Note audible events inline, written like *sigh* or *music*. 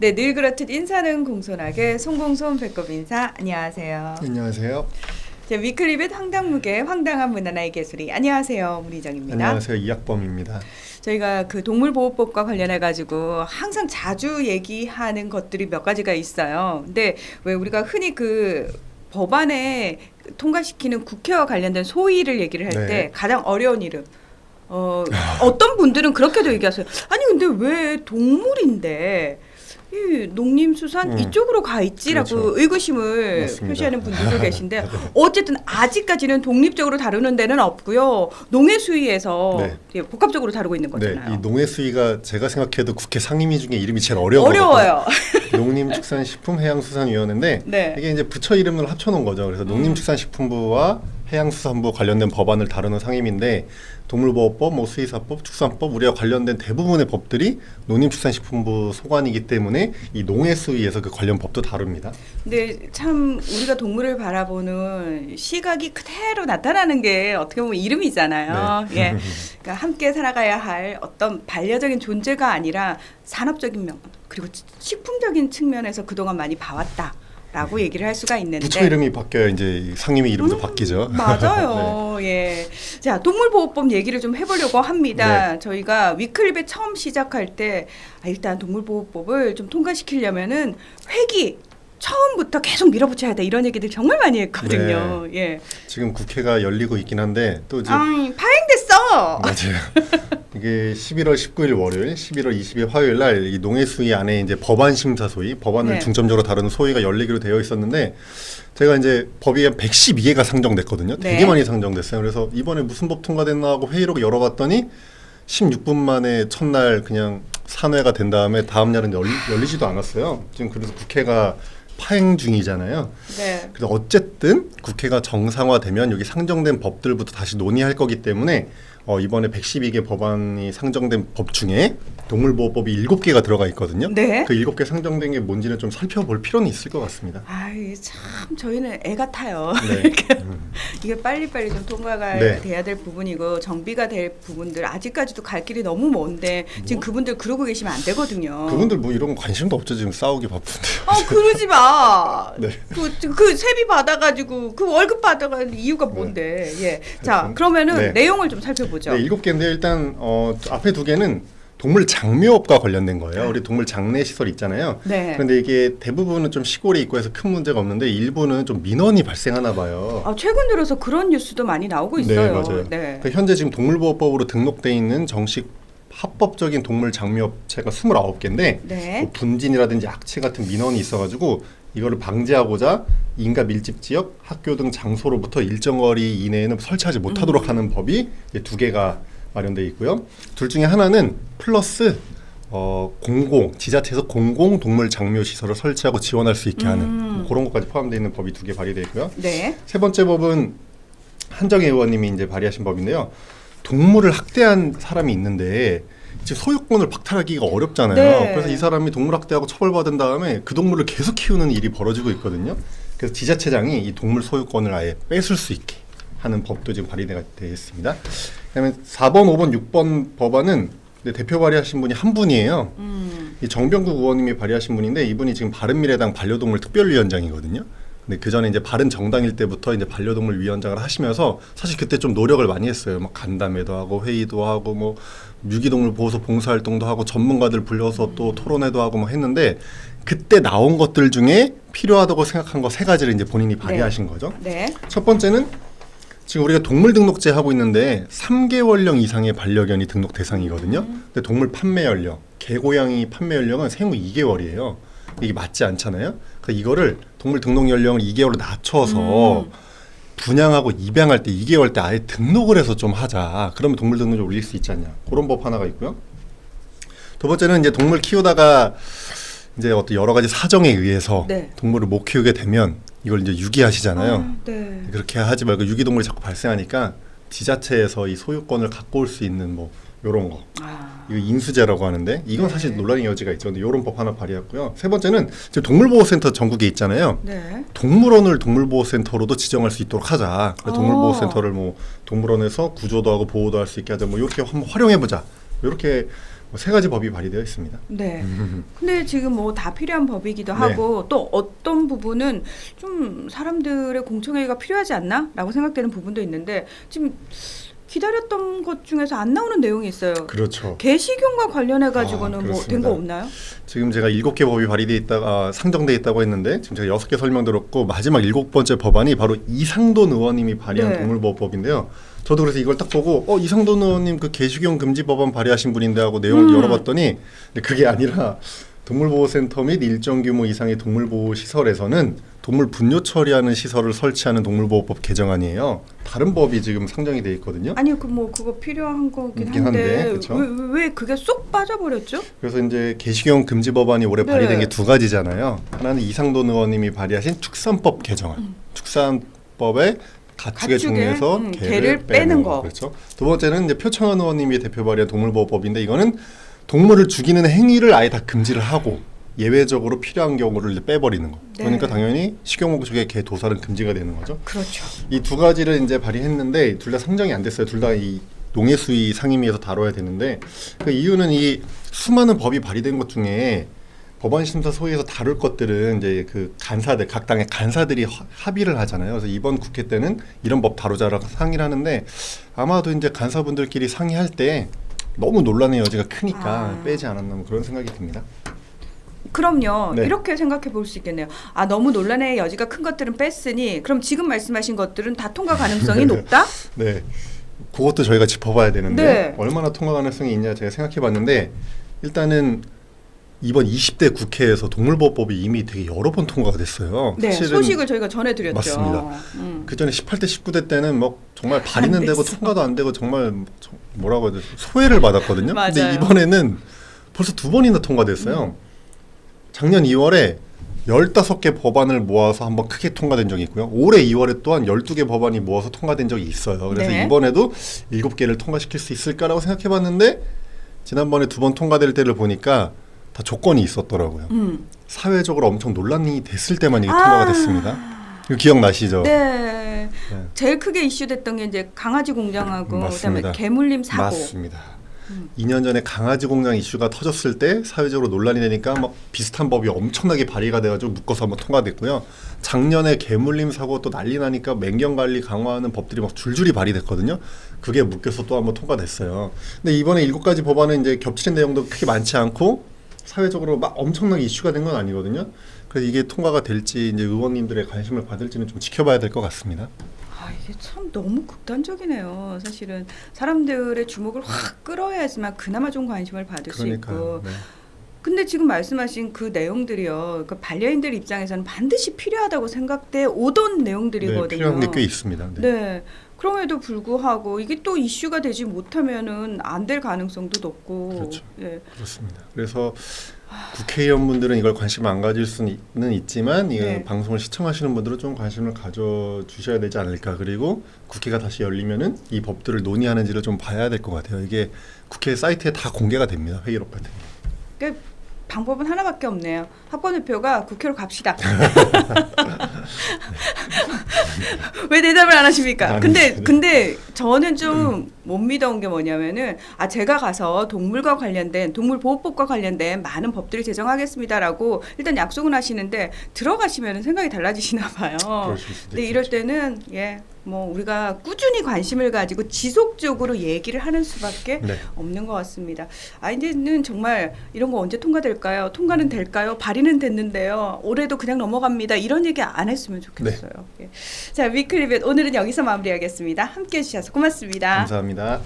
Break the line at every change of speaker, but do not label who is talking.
네, 늘 그렇듯 인사는 공손하게 송공손 배꼽 인사 안녕하세요.
안녕하세요.
자, 위클리빗 황당무계 황당한 문화나의 개소리 안녕하세요 문희정입니다.
안녕하세요. 이학범입니다.
저희가 그 동물보호법과 관련해 가지고 항상 자주 얘기하는 것들이 몇 가지가 있어요. 근데 왜 우리가 흔히 그 법안에 통과시키는 국회와 관련된 소위를 얘기를 할때
네.
가장 어려운 이름. 어, *laughs* 어떤 분들은 그렇게도 얘기하세요. 아니 근데 왜 동물인데 이 농림수산
음.
이쪽으로 가 있지라고
그렇죠.
의구심을
맞습니다.
표시하는 분들도 *laughs* 계신데 어쨌든 아직까지는 독립적으로 다루는 데는 없고요. 농해 수위에서
네.
예, 복합적으로 다루고 있는
네,
거잖아요.
이 농해 수위가 제가 생각해도 국회 상임위 중에 이름이 제일 어려운
어려워요. *laughs*
농림축산식품해양수산위원회인데
네.
이게 이제 부처 이름을 합쳐놓은 거죠. 그래서
음.
농림축산식품부와 해양수산부 관련된 법안을 다루는 상임인데 동물보호법, 뭐 수의사법, 축산법 우리와 관련된 대부분의 법들이 농림축산식품부 소관이기 때문에 이 농해수위에서 그 관련 법도 다룹니다.
근데 참 우리가 동물을 바라보는 시각이 그대로 나타나는 게 어떻게 보면 이름이잖아요.
네.
예. *laughs* 그러니까 함께 살아가야 할 어떤 반려적인 존재가 아니라 산업적인 면 그리고 식품적인 측면에서 그동안 많이 봐왔다 라고 얘기를 할 수가 있는데
부처 이름이 바뀌어야 이제 이 상임위 이름도
음,
바뀌죠. *laughs*
맞아요. 예. 자, 동물보호법 얘기를 좀 해보려고 합니다.
네.
저희가 위클립에 처음 시작할 때 아, 일단 동물보호법을 좀 통과시키려면은 회기 처음부터 계속 밀어붙여야 돼 이런 얘기들 정말 많이 했거든요. 예.
지금 국회가 열리고 있긴 한데 또 이제
파행됐어.
맞아요. *laughs* 이게 11월 19일 월요일, 11월 20일 화요일 날 이 농해수위 안에 이제 법안 심사 소위, 법안을
네.
중점적으로 다루는 소위가 열리기로 되어 있었는데 제가 이제 법이 한 112개가 상정됐거든요.
네.
되게 많이 상정됐어요. 그래서 이번에 무슨 법 통과됐나 하고 회의록 열어봤더니 16분 만에 첫날 그냥 산회가 된 다음에 다음 날은 열리, 열리지도 않았어요. 지금 그래서 국회가 파행 중이잖아요.
네.
그래서 어쨌든 국회가 정상화되면 여기 상정된 법들부터 다시 논의할 거기 때문에 어, 이번에 112개 법안이 상정된 법 중에 동물보호법이 7개가 들어가 있거든요.
네.
그 7개 상정된 게 뭔지는 좀 살펴볼 필요는 있을 것 같습니다.
아이 참 저희는 애 같아요.
네. *laughs* 음.
이게 빨리빨리 좀 통과가
네.
돼야 될 부분이고 정비가 될 부분들 아직까지도 갈 길이 너무 먼데 지금 그분들 그러고 계시면 안 되거든요.
뭐? 그분들 뭐 이런 거 관심도 없죠. 지금 싸우기 바쁜데.
어 그러지 마. *laughs*
네.
그, 그 세비 받아가지고 그 월급 받아가 이유가 뭔데? 예. 자 그러면은
네.
내용을 좀 살펴보죠.
네, 일곱 개인데 일단 어, 앞에 두 개는 동물 장묘업과 관련된 거예요. 우리 동물 장례 시설 있잖아요.
네.
그런데 이게 대부분은 좀 시골에 있고 해서 큰 문제가 없는데 일부는 좀 민원이 발생하나 봐요.
아, 최근 들어서 그런 뉴스도 많이 나오고 있어요.
네, 맞아요.
네.
그 현재 지금 동물보호법으로 등록돼 있는 정식 합법적인 동물 장묘업체가 29개인데
네.
뭐 분진이라든지 악취 같은 민원이 있어가지고 이거를 방지하고자 인가 밀집 지역, 학교 등 장소로부터 일정 거리 이내에는 설치하지 못하도록
음.
하는 법이 두 개가 마련돼 있고요. 둘 중에 하나는 플러스 어, 공공 지자체에서 공공 동물 장묘 시설을 설치하고 지원할 수 있게 하는
음.
뭐 그런 것까지 포함되어 있는 법이 두 개 발의돼 있고요.
네.
세 번째 법은 한정혜 의원님이 이제 발의하신 법인데요. 동물을 학대한 사람이 있는데 이제 소유권을 박탈하기가 어렵잖아요.
네.
그래서 이 사람이 동물 학대하고 처벌받은 다음에 그 동물을 계속 키우는 일이 벌어지고 있거든요. 그래서 지자체장이 이 동물 소유권을 아예 뺏을 수 있게 하는 법도 지금 발의되어 있습니다. 그다음에 4번, 5번, 6번 법안은 대표 발의하신 분이 한 분이에요.
음.
이 정병국 의원님이 발의하신 분인데 이분이 지금 바른미래당 반려동물 특별위원장이거든요. 근데 그 전에 이제 바른 정당일 때부터 이제 반려동물 위원장을 하시면서 사실 그때 좀 노력을 많이 했어요. 막 간담회도 하고 회의도 하고 뭐 유기동물 보호소 봉사활동도 하고 전문가들 불러서 또 토론회도 하고 뭐 했는데 그때 나온 것들 중에 필요하다고 생각한 거 세 가지를 이제 본인이 발의하신 거죠.
네.
첫 번째는 지금 우리가 동물 등록제 하고 있는데 3개월령 이상의 반려견이 등록 대상이거든요. 근데 동물 판매 연령, 개고양이 판매 연령은 생후 2개월이에요. 이게 맞지 않잖아요. 그러니까 이거를 동물 등록 연령을 2개월로 낮춰서
음.
분양하고 입양할 때 2개월 때 아예 등록을 해서 좀 하자. 그러면 동물 등록을 올릴 수 있지 않냐. 그런 법 하나가 있고요. 두 번째는 이제 동물 키우다가 이제 어떤 여러 가지 사정에 의해서
네.
동물을 못 키우게 되면 이걸 이제 유기하시잖아요.
아, 네.
그렇게 하지 말고 유기동물이 자꾸 발생하니까 지자체에서 이 소유권을 갖고 올 수 있는 뭐 요런 거
아.
이거 인수제라고 하는데 이건
네.
사실 논란의 여지가 있죠. 근데 요런 법 하나 발의했고요. 세 번째는 지금 동물보호센터 전국에 있잖아요.
네.
동물원을 동물보호센터로도 지정할 수 있도록 하자.
어.
동물보호센터를 뭐 동물원에서 구조도 하고 보호도 할 수 있게 하자. 뭐 이렇게 한번 활용해 보자. 이렇게 뭐세 가지 법이 발의되어 있습니다.
네. 근데 지금 뭐 다 필요한 법이기도
네.
하고 또 어떤 부분은 좀 사람들의 공청회가 필요하지 않나라고 생각되는 부분도 있는데 지금 기다렸던 것 중에서 안 나오는 내용이 있어요.
그렇죠.
개시경과 관련해 가지고는
아,
뭐된
그렇습니다.
거 없나요?
지금 제가 일곱 개 법이 발의돼 있다가 아, 상정돼 있다고 했는데 지금 제가 여섯 개 설명드렸고 마지막 일곱 번째 법안이 바로 이상돈 의원님이 발의한
네.
동물보호법인데요. 저도 그래서 이걸 딱 보고 어 이상돈 의원님 그 개식용 금지 법안 발의하신 분인데 하고 내용을
음.
열어봤더니 그게 아니라 동물보호센터 및 일정 규모 이상의 동물보호 시설에서는 동물 분뇨 처리하는 시설을 설치하는 동물보호법 개정안이에요. 다른 법이 지금 상정이 돼 있거든요.
아니 그뭐 그거 필요한 거긴
있긴
한데,
한데?
왜, 왜- 왜 그게 쏙 빠져버렸죠?
그래서 이제 개식용 금지 법안이 올해
네.
발의된 게 두 가지잖아요. 하나는 이상돈 의원님이 발의하신 축산법 개정안. 축산법의 가축의
가축의,
종류에서
음,
개를,
개를
빼는,
빼는
거.
거.
그렇죠. 두 번째는 이제 표창원 의원님이 대표 발의한 동물보호법인데 이거는 동물을 죽이는 행위를 아예 다 금지를 하고 예외적으로 필요한 경우를 빼버리는 거.
네.
그러니까 당연히 식용 목적의 개 도살은 금지가 되는 거죠.
그렇죠.
이 두 가지를 이제 발의했는데 둘 다 상정이 안 됐어요. 둘 다 이 농해수위 상임위에서 다뤄야 되는데 그 이유는 이 수많은 법이 발의된 것 중에 법안 심사 소위에서 다룰 것들은 이제 그 간사들 각 당의 간사들이 화- 합의를 하잖아요. 그래서 이번 국회 때는 이런 법 다루자라고 상의를 하는데 아마도 이제 간사분들끼리 상의할 때 너무 논란의 여지가 크니까
아.
빼지 않았나 뭐 그런 생각이 듭니다.
그럼요.
네.
이렇게 생각해 볼 수 있겠네요. 아 너무 논란의 여지가 큰 것들은 뺐으니 그럼 지금 말씀하신 것들은 다 통과 가능성이 *laughs* 높다?
네. 그것도 저희가 짚어봐야 되는데
네.
얼마나 통과 가능성이 있냐 제가 생각해봤는데 일단은 이번 20대 국회에서 동물보호법이 이미 되게 여러 번 통과가 됐어요.
네, 소식을 저희가 전해드렸죠.
맞습니다.
음.
그 전에 18대, 19대 때는 뭐 정말 발의는
안
되고. 통과도 안 되고 정말 저- 뭐라고 해야 되지 소외를 받았거든요. *laughs* 근데
맞아요.
이번에는 벌써 두 번이나 통과됐어요. 작년 2월에 15개 법안을 모아서 한번 크게 통과된 적이 있고요. 올해 2월에 또한 12개 법안이 모아서 통과된 적이 있어요. 그래서
네.
이번에도 7개를 통과시킬 수 있을까라고 생각해 봤는데 지난번에 두 번 통과될 때를 보니까 다 조건이 있었더라고요.
음.
사회적으로 엄청 논란이 됐을 때만 이게
아.
통과가 됐습니다. 기억나시죠?
네.
네.
제일 크게 이슈됐던 게 이제 강아지 공장하고
맞습니다.
그다음에 개물림 사고.
맞습니다.
음.
2년 전에 강아지 공장 이슈가 터졌을 때 사회적으로 논란이 되니까 막 비슷한 법이 엄청나게 발의가 돼가지고 묶어서 한번 통과됐고요. 작년에 개물림 사고 또 난리 나니까 맹경 관리 강화하는 법들이 막 줄줄이 발의됐거든요. 그게 묶여서 또 한번 통과됐어요. 근데 이번에 일곱 가지 법안은 이제 겹치는 내용도 크게 많지 않고 사회적으로 막 엄청나게 이슈가 된 건 아니거든요. 그래서 이게 통과가 될지 이제 의원님들의 관심을 받을지는 좀 지켜봐야 될 것 같습니다.
아 이게 참 너무 극단적이네요. 사실은 사람들의 주목을 확 끌어야지만 그나마 좀 관심을 받을 수 있고.
그러니까요. 네.
근데 지금 말씀하신 그 내용들이요. 그 반려인들 입장에서는 반드시 필요하다고 생각돼 오던 내용들이거든요.
네, 필요한 게 꽤 있습니다. 네.
네. 그럼에도 불구하고 이게 또 이슈가 되지 못하면은 안 될 가능성도 높고.
그렇죠.
예.
그렇습니다. 그래서 국회의원분들은 이걸 관심 안 가질 수는 있지만 이
네.
방송을 시청하시는 분들은 좀 관심을 가져 주셔야 되지 않을까. 그리고 국회가 다시 열리면은 이 법들을 논의하는지를 좀 봐야 될 것 같아요. 이게 국회 사이트에 다 공개가 됩니다. 회의록 같은 게.
그러니까 방법은 하나밖에 없네요. 학권 대표가 국회로 갑시다. *laughs* 왜 대답을 안 하십니까? 근데
네.
근데 저는 좀 못 믿어온 게 뭐냐면은 아 제가 가서 동물과 관련된 동물 보호법과 관련된 많은 법들을 제정하겠습니다라고 일단 약속은 하시는데 들어가시면은 생각이 달라지시나 봐요. 근데 이럴. 때는 예 뭐 우리가 꾸준히 관심을 가지고 지속적으로 얘기를 하는 수밖에
네.
없는 것 같습니다. 아 이제는 정말 이런 거 언제 통과될까요? 통과는 될까요? 발의는 됐는데요. 올해도 그냥 넘어갑니다. 이런 얘기 안 했으면 좋겠어요. 예. 자 위클리벳 오늘은 여기서 마무리하겠습니다. 함께해 주셔서 고맙습니다.
감사합니다.